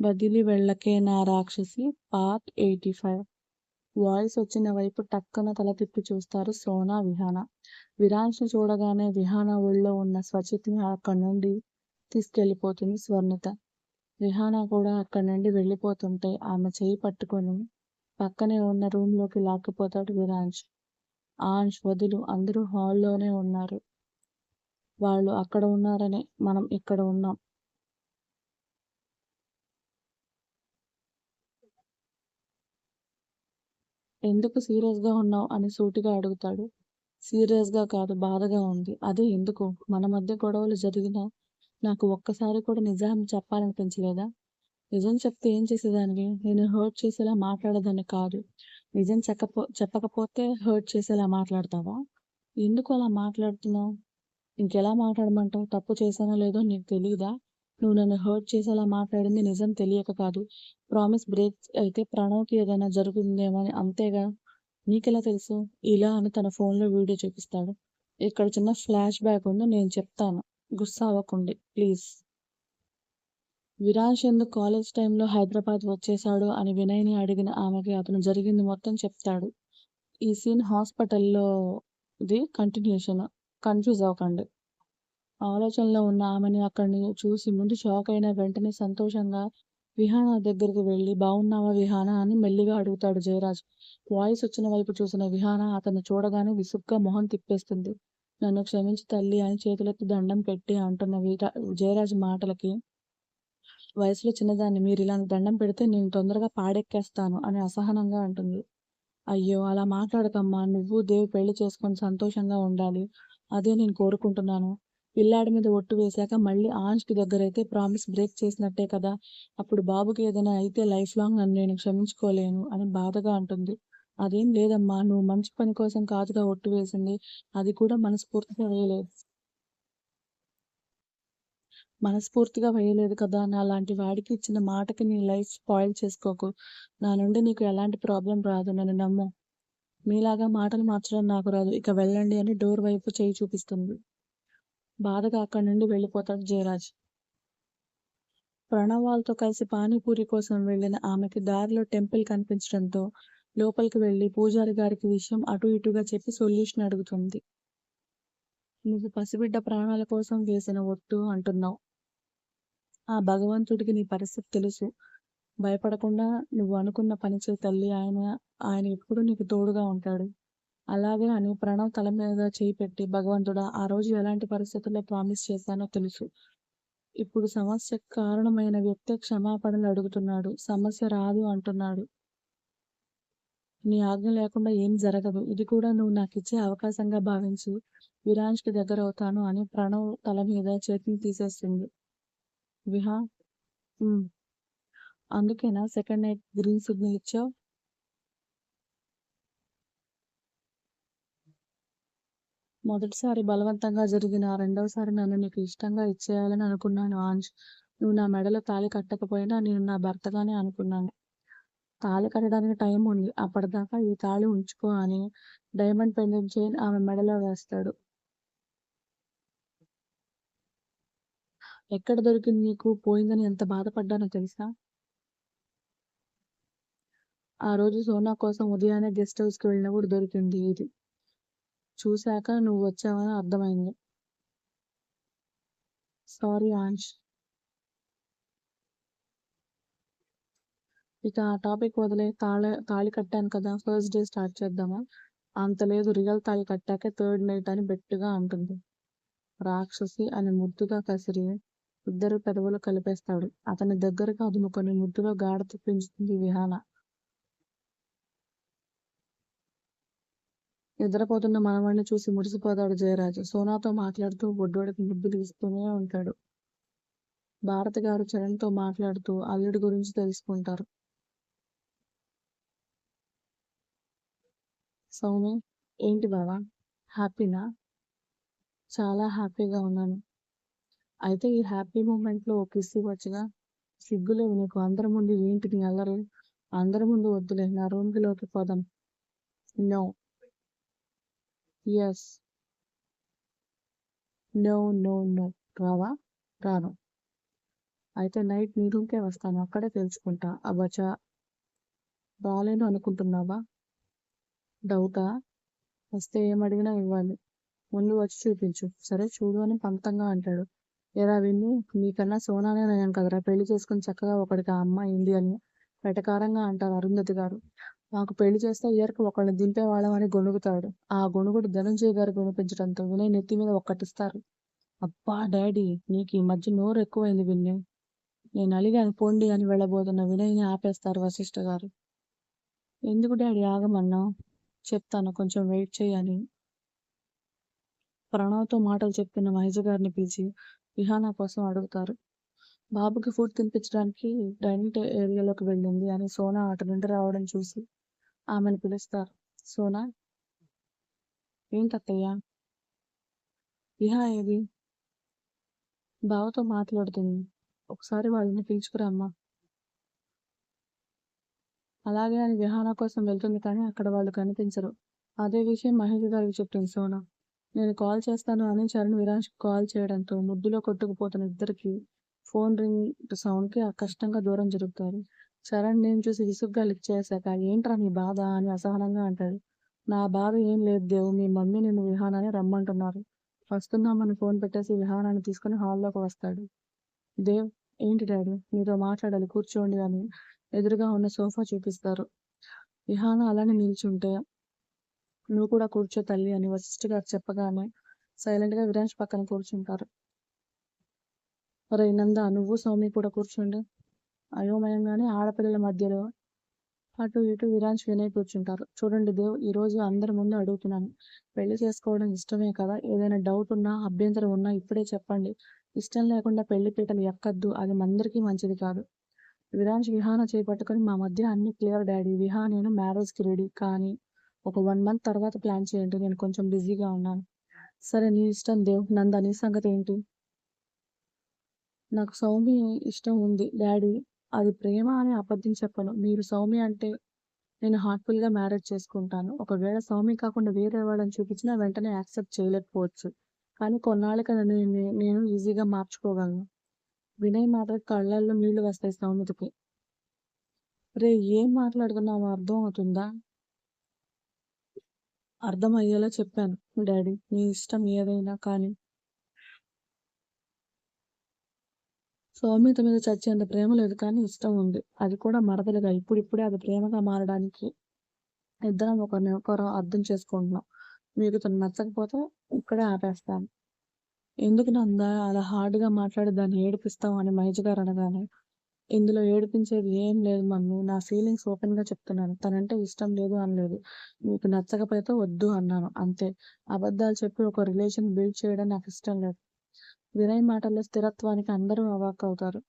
వదిలి వెళ్ళకే నా రాక్షసి? Part eighty five. వాయిస్ వచ్చిన వైపు టక్కన తల తిప్పి చూస్తారు సోనా విహాన. విరాన్స్ని చూడగానే విహాన ఒళ్ళో ఉన్న స్వచిత్ని అక్కడి నుండి తీసుకెళ్ళిపోతుంది స్వర్ణత. విహాన కూడా అక్కడి నుండి వెళ్ళిపోతుంటే ఆమె చేయి పట్టుకొని పక్కనే ఉన్న రూమ్లోకి లాక్కుపోతాడు విరాంశ్ ఆంష్ వదులు అందరూ హాల్లోనే ఉన్నారు. వాళ్ళు అక్కడ ఉన్నారనే మనం ఇక్కడ ఉన్నాం. ఎందుకు సీరియస్గా ఉన్నావు అని సూటిగా అడుగుతాడు. సీరియస్గా కాదు బాధగా ఉంది. అదే ఎందుకు? మన మధ్య గొడవలు జరిగినా నాకు ఒక్కసారి కూడా నిజం చెప్పాలనిపించలేదా? నిజం చెప్తే ఏం చేసేదానివి? నేను హర్ట్ చేసేలా మాట్లాడేదాన్ని కాదు. నిజం చెప్పపో చెప్పకపోతే హర్ట్ చేసేలా మాట్లాడతావా? ఎందుకు అలా మాట్లాడుతున్నావు? ఇంకెలా మాట్లాడమంటావు? తప్పు చేశానో లేదో నీకు తెలియదా నువ్వు నన్ను హర్ట్ చేసేలా మాట్లాడింది నిజం తెలియక కాదు. ప్రామిస్ బ్రేక్ అయితే ప్రణవ్కి ఏదైనా జరుగుతుందేమో అని అంతేగా. నీకెలా తెలుసు? ఇలా అని తన ఫోన్లో వీడియో చూపిస్తాడు. ఇక్కడ చిన్న ఫ్లాష్ బ్యాక్ ఉంది నేను చెప్తాను. గుస్సా అవ్వకండి ప్లీజ్. విరాజ్ ఎందుకు కాలేజ్ టైంలో హైదరాబాద్ వచ్చేశాడు అని వినయ్ని అడిగిన ఆమెకి అతను జరిగింది మొత్తం చెప్తాడు. ఈ సీన్ హాస్పిటల్లో ఇది కంటిన్యూషన్. కన్ఫ్యూజ్ అవ్వకండి. ఆలోచనలో ఉన్న ఆమెని అక్కడిని చూసి ముందు షాక్ అయిన వెంటనే సంతోషంగా విహాన దగ్గరికి వెళ్ళి బాగున్నావా విహాన అని మెల్లిగా అడుగుతాడు జయరాజ్. వాయిస్ వచ్చిన వైపు చూసిన విహాన అతను చూడగానే విసుగ్గా మొహం తిప్పేస్తుంది. నన్ను క్షమించి తల్లి అని చేతులెత్తి దండం పెట్టి అంటున్న జయరాజ్ మాటలకి వయసులో చిన్నదాన్ని మీరు ఇలాంటి దండం పెడితే నేను తొందరగా పాడెక్కేస్తాను అని అసహనంగా అంటుంది. అయ్యో అలా మాట్లాడకమ్మా నువ్వు దేవి పెళ్ళి చేసుకొని సంతోషంగా ఉండాలి. అదే నేను కోరుకుంటున్నాను. పిల్లాడి మీద ఒట్టు వేశాక మళ్ళీ ఆంజ్కి దగ్గర అయితే ప్రామిస్ బ్రేక్ చేసినట్టే కదా. అప్పుడు బాబుకి ఏదైనా అయితే లైఫ్ లాంగ్ నన్ను నేను క్షమించుకోలేను అని బాధగా అంటుంది. అదేం లేదమ్మా నువ్వు మంచి పని కోసం కాదుగా ఒట్టు వేసింది. అది కూడా మనస్ఫూర్తిగా వేయలేదు. మనస్ఫూర్తిగా వేయలేదు కదా. నా లాంటి వాడికి ఇచ్చిన మాటకి నీ లైఫ్ స్పాయిల్ చేసుకోకు. నా నుండి నీకు ఎలాంటి ప్రాబ్లం రాదు. నన్ను నమ్ము. మీలాగా మాటలు మార్చడం నాకు రాదు. ఇక వెళ్ళండి అని డోర్ వైపు చేయి చూపిస్తుంది. బాధగా అక్కడి నుండి వెళ్ళిపోతాడు జయరాజ్. ప్రణవాలతో కలిసి పానీపూరి కోసం వెళ్ళిన ఆమెకి దారిలో టెంపుల్ కనిపించడంతో లోపలికి వెళ్ళి పూజారి గారికి విషయం అటు ఇటుగా చెప్పి సొల్యూషన్ అడుగుతుంది. నువ్వు పసిబిడ్డ ప్రాణాల కోసం వేసిన ఒట్టు అంటున్నావు. ఆ భగవంతుడికి నీ పరిస్థితి తెలుసు. భయపడకుండా నువ్వు అనుకున్న పని చేయి తల్లి. ఆయన ఆయన ఎప్పుడు నీకు తోడుగా ఉంటాడు. అలాగే అని ప్రణవ్ తల మీద చేయి పెట్టి భగవంతుడా ఆ రోజు ఎలాంటి పరిస్థితుల్లో ప్రామిస్ చేశానో తెలుసు. ఇప్పుడు సమస్యకు కారణమైన వ్యక్తి క్షమాపణలు అడుగుతున్నాడు. సమస్య రాదు అంటున్నాడు. నీ ఆజ్ఞ లేకుండా ఏం జరగదు. ఇది కూడా నువ్వు నాకు ఇచ్చే అవకాశంగా భావించు. విరాంజ్కి దగ్గర అవుతాను అని ప్రణవ్ తల మీద చేతిని తీసేస్తుంది. విహా? అందుకేనా సెకండ్ నైట్ గ్రీన్ సిగ్నల్ ఇచ్చావు? మొదటిసారి బలవంతంగా జరిగిన రెండవసారి నన్ను నీకు ఇష్టంగా ఇచ్చేయాలని అనుకున్నాను ఆంజ్. నువ్వు నా మెడలో తాళి కట్టకపోయినా నేను నా భర్తగానే అనుకున్నాను. తాళి కట్టడానికి టైం ఉంది. అప్పటిదాకా ఈ తాళి ఉంచుకో అని డైమండ్ పెండెంట్ చైన్ ఆమె మెడలో వేస్తాడు. ఎక్కడ దొరికింది నీకు? పోయిందని ఎంత బాధపడ్డానో తెలుసా? ఆ రోజు సోనా కోసం ఉదయాన్నే గెస్ట్ హౌస్కి వెళ్ళినప్పుడు దొరికింది ఇది. చూశాక నువ్వు వచ్చావని అర్థమైంది. సారీ ఆంష్. ఇక ఆ టాపిక్ వదిలే తాళ తాళి కట్టాను కదా ఫస్ట్ డే స్టార్ట్ చేద్దామా? అంత లేదు రియల్ తాళి కట్టాకే థర్డ్ నైట్ అని బెట్టుగా అంటుంది. రాక్షసి అని ముద్దుగా కసిరి ఇద్దరు పెదవులు కలిపేస్తాడు. అతని దగ్గరగా అదుముకొని ముద్దులో గాఢత పెంచుతుంది విహాన. నిద్రపోతున్న మనవాడిని చూసి మురిసిపోతాడు జయరాజు. సోనాతో మాట్లాడుతూ బొడ్డోడికి ముద్దులు ఇస్తూనే ఉంటాడు. భారత గారు చరణ్తో మాట్లాడుతూ అల్లుడి గురించి తెలుసుకుంటారు. సౌమి ఏంటి బావా? హ్యాపీనా? చాలా హ్యాపీగా ఉన్నాను. అయితే ఈ హ్యాపీ మూమెంట్లో ఒక కిస్ ఇవ్వచ్చుగా సిగ్గులేవు నీకు. అందరి ముందు ఏంటి నీ అల్లరి? అందరి ముందు వద్దులే. నా రూమ్కి లోకి పోదాం. No. Yes no no no రావా రాను అయితే నైట్ నీ రూమ్‌కే వస్తాను. అక్కడే తెలుసుకుంటా అబ్బచ్చా! రాలేను అనుకుంటున్నావా? డౌటా? వస్తే ఏమడిగినా ఇవ్వాలి. ముందు వచ్చి చూపించు. సరే చూడు అని పంతంగా అంటాడు. ఎరా విన్ను నీకన్నా సోనానే నయం కదరా పెళ్ళి చేసుకుని చక్కగా ఒకడికి ఆ అమ్మాయి ఉంది అని వెటకారంగా అంటారు అరుంధతి గారు. నాకు పెళ్ళి చేస్తే ఇయర్‌కి ఒకళ్ళని దింపేవాళ్ళం అని గొణుగుతాడు. ఆ గొణుగుడు ధనంజయ్ గారు గొనిపించడంతో వినయ్ నెత్తి మీద ఒక్కటిస్తారు. అబ్బా డాడీ! నీకు ఈ మధ్య నోరు ఎక్కువైంది వినయ్ నేను అలిగాను పొండి అని వెళ్ళబోతున్న వినయ్‌ని ఆపేస్తారు వశిష్ఠ గారు. ఎందుకు డాడీ ఆగమన్నా చెప్తాను కొంచెం వెయిట్ చేయని ప్రణవ్‌తో మాటలు చెప్పిన మహేష్ గారిని పిలిచి విహానా కోసం అడుగుతారు. బాబుకి ఫుడ్ తినిపించడానికి డైనింగ్ ఏరియాలోకి వెళ్ళింది అని సోనా అటు నుండి రావడం చూసి ఆమెను పిలుస్తారు. సోనా! ఏంటత్తయ్యా? విహా ఏది? బావతో మాట్లాడుతుంది. ఒకసారి వాళ్ళని పిలుచుకురామ్మా అలాగే అని విహాన కోసం వెళ్తుంది కానీ అక్కడ వాళ్ళు కనిపించరు. అదే విషయం మహేష్ గారికి చెప్తుంది సోనా. నేను కాల్ చేస్తాను అని చరణ్ విరాజ్‌కి కాల్ చేయడంతో ముద్దులో కొట్టుకుపోతున్న ఇద్దరికి ఫోన్ రింగ్ సౌండ్‌కి కష్టంగా దూరం జరుగుతారు. చరణ్ నేను చూసి విసుగ్గా లిఫ్ట్ చేశాక ఏంట్రా నీ బాధ అని అసహనంగా అంటాడు. నా బాధ ఏం లేదు దేవు మీ మమ్మీ నిన్ను విహానాన్ని రమ్మంటున్నారు. వస్తున్నామని ఫోన్ పెట్టేసి విహానాన్ని తీసుకుని హాల్లోకి వస్తాడు. దేవ్ ఏంటి డాడీ మీతో మాట్లాడాలి కూర్చోండి అని ఎదురుగా ఉన్న సోఫా చూపిస్తారు. విహాన అలానే నిల్చుంటే నువ్వు కూడా కూర్చో తల్లి అని వశిష్ఠ గారు చెప్పగానే సైలెంట్‌గా విరాజ్ పక్కన కూర్చుంటారు. ఒరేయ్ నంద నువ్వు సౌమి కూడా కూర్చోండి. అయోమయంగానే ఆడపిల్లల మధ్యలో అటు ఇటు విరాంచి వినయ్ కూర్చుంటారు. చూడండి దేవ్ ఈరోజు అందరి ముందు అడుగుతున్నాను. పెళ్ళి చేసుకోవడం ఇష్టమే కదా ఏదైనా డౌట్ ఉన్నా, అభ్యంతరం ఉన్నా ఇప్పుడే చెప్పండి. ఇష్టం లేకుండా పెళ్ళి పీటలు ఎక్కద్దు అది మందరికీ మంచిది కాదు. విరాజ్ విహాన చేపట్టుకొని మా మధ్య అన్ని క్లియర్ డాడీ విహా నేను మ్యారేజ్‌కి రెడీ. కానీ ఒక వన్ మంత్ తర్వాత ప్లాన్ చేయండి. నేను కొంచెం బిజీగా ఉన్నాను. సరే నీ ఇష్టం దేవ్ నంద నీ ఏంటి నాకు సౌమి ఇష్టం ఉంది డాడీ. అది ప్రేమ అని అబద్ధం చెప్పను. మీరు సౌమి అంటే నేను హార్ట్‌ఫుల్‌గా మ్యారేజ్ చేసుకుంటాను. ఒకవేళ సౌమి కాకుండా వేరే వాళ్ళని చూపించినా వెంటనే యాక్సెప్ట్ చేయలేకపోవచ్చు. కానీ కొన్నాళ్ళకి నన్ను నేను ఈజీగా మార్చుకోగలను. వినయ్ మాట కళ్ళల్లో నీళ్ళు వస్తాయి సౌమితకి. రే ఏం మాట్లాడుతున్నావు అర్థం అవుతుందా? అర్థమయ్యేలా చెప్పాను డాడీ. నీ ఇష్టం ఏదైనా కానీ సౌమ్యత మీద చచ్చేంత ప్రేమ లేదు కానీ ఇష్టం ఉంది. అది కూడా మరదలుగా. ఇప్పుడిప్పుడే అది ప్రేమగా మారడానికి ఇద్దరం ఒకరిని ఒకరు అర్థం చేసుకుంటున్నాం. మీకు తను నచ్చకపోతే ఇక్కడే ఆపేస్తాను. ఎందుకు నంద అలా హార్డ్‌గా మాట్లాడి దాన్ని ఏడిపిస్తాం అని మహేష్ గారు అనగానే, ఇందులో ఏడిపించేది ఏం లేదు మమ్మీ. నా ఫీలింగ్స్ ఓపెన్‌గా చెప్తున్నాను. తనంటే ఇష్టం లేదు అనలేదు. మీకు నచ్చకపోతే వద్దు అన్నాను అంతే. అబద్ధాలు చెప్పి ఒక రిలేషన్ బిల్డ్ చేయడం ఇష్టం లేదు. వినయ్ మాటల్లో స్థిరత్వానికి అందరూ అవాక్ అవుతారు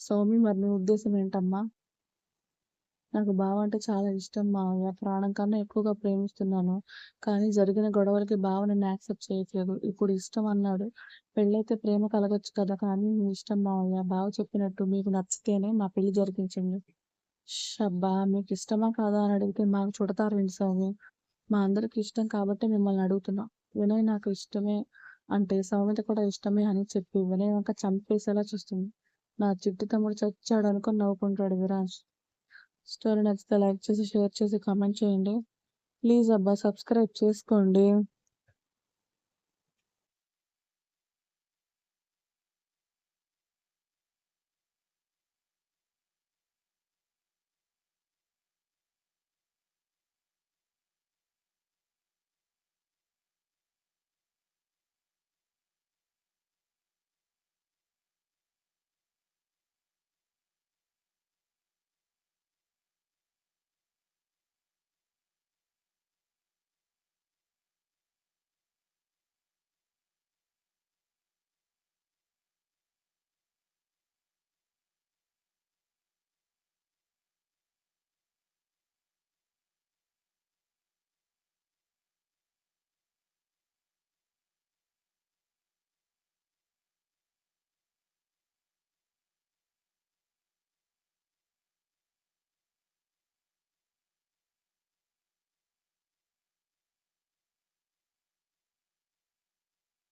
సౌమి మరి నీ ఉద్దేశం ఏంటమ్మా? నాకు బావ అంటే చాలా ఇష్టం మావయ్య. ప్రాణం కన్నా ఎక్కువగా ప్రేమిస్తున్నాను. కానీ జరిగిన గొడవలకి బావ నన్ను యాక్సెప్ట్ చేయట్లేదు. ఇప్పుడు ఇష్టం అన్నాడు. పెళ్ళైతే ప్రేమ కలగొచ్చు కదా! కానీ మీ ఇష్టం మావయ్య. బావ చెప్పినట్టు మీకు నచ్చితేనే మా పెళ్ళి జరిపించండి. షబ్బా! మీకు ఇష్టమా కాదా అని అడిగితే మాకు చుడతారు చుడతారేంటి సౌమి? మా అందరికి ఇష్టం కాబట్టి మిమ్మల్ని అడుగుతున్నా. వినయ్ నాకు ఇష్టమే అంటే సౌమిత కూడా ఇష్టమే అని చెప్పి వినయ్ చంపేసేలా చూస్తుంది. నా చిట్టి తమ్ముడు చచ్చాడు అనుకుని నవ్వుకుంటాడు విరాజ్. స్టోరీ నచ్చితే లైక్ చేసి, షేర్ చేసి, కామెంట్ చేయండి. ప్లీజ్ అబ్బా! సబ్స్క్రైబ్ చేసుకోండి.